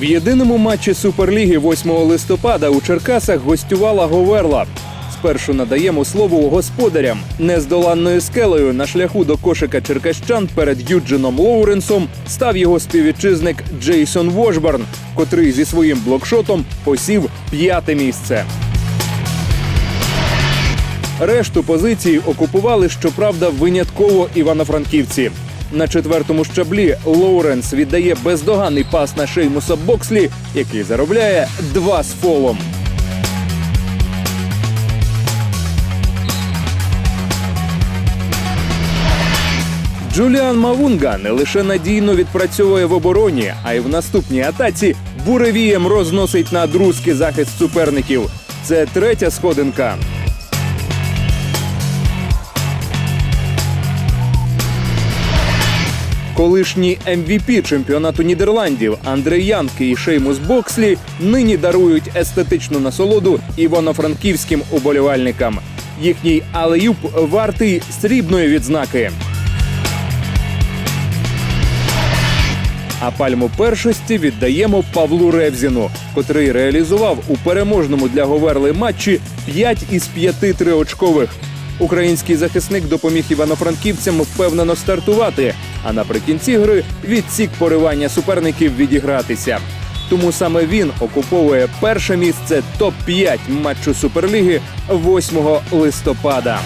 В єдиному матчі Суперліги 8 листопада у Черкасах гостювала Говерла. Спершу надаємо слово господарям. Нездоланною скелею на шляху до кошика черкащан перед Юджином Лоуренсом став його співвітчизник Джейсон Вошбарн, котрий зі своїм блокшотом посів п'яте місце. Решту позицій окупували, щоправда, винятково івано-франківці. На четвертому щаблі Лоуренс віддає бездоганний пас на Шеймуса Бокслі, який заробляє два з фолом. Джуліан Мавунга не лише надійно відпрацьовує в обороні, а й в наступній атаці буревієм розносить на друзки захист суперників. Це третя сходинка. Колишні MVP чемпіонату Нідерландів Андрей Янки і Шеймус Бокслі нині дарують естетичну насолоду івано-франківським уболівальникам. Їхній алеюб вартий срібної відзнаки. А пальму першості віддаємо Павлу Ревзіну, котрий реалізував у переможному для Говерли матчі 5 із 5 триочкових. Український захисник допоміг івано-франківцям впевнено стартувати, а наприкінці гри відсік поривання суперників відігратися. Тому саме він окуповує перше місце топ-5 матчу Суперліги 8 листопада.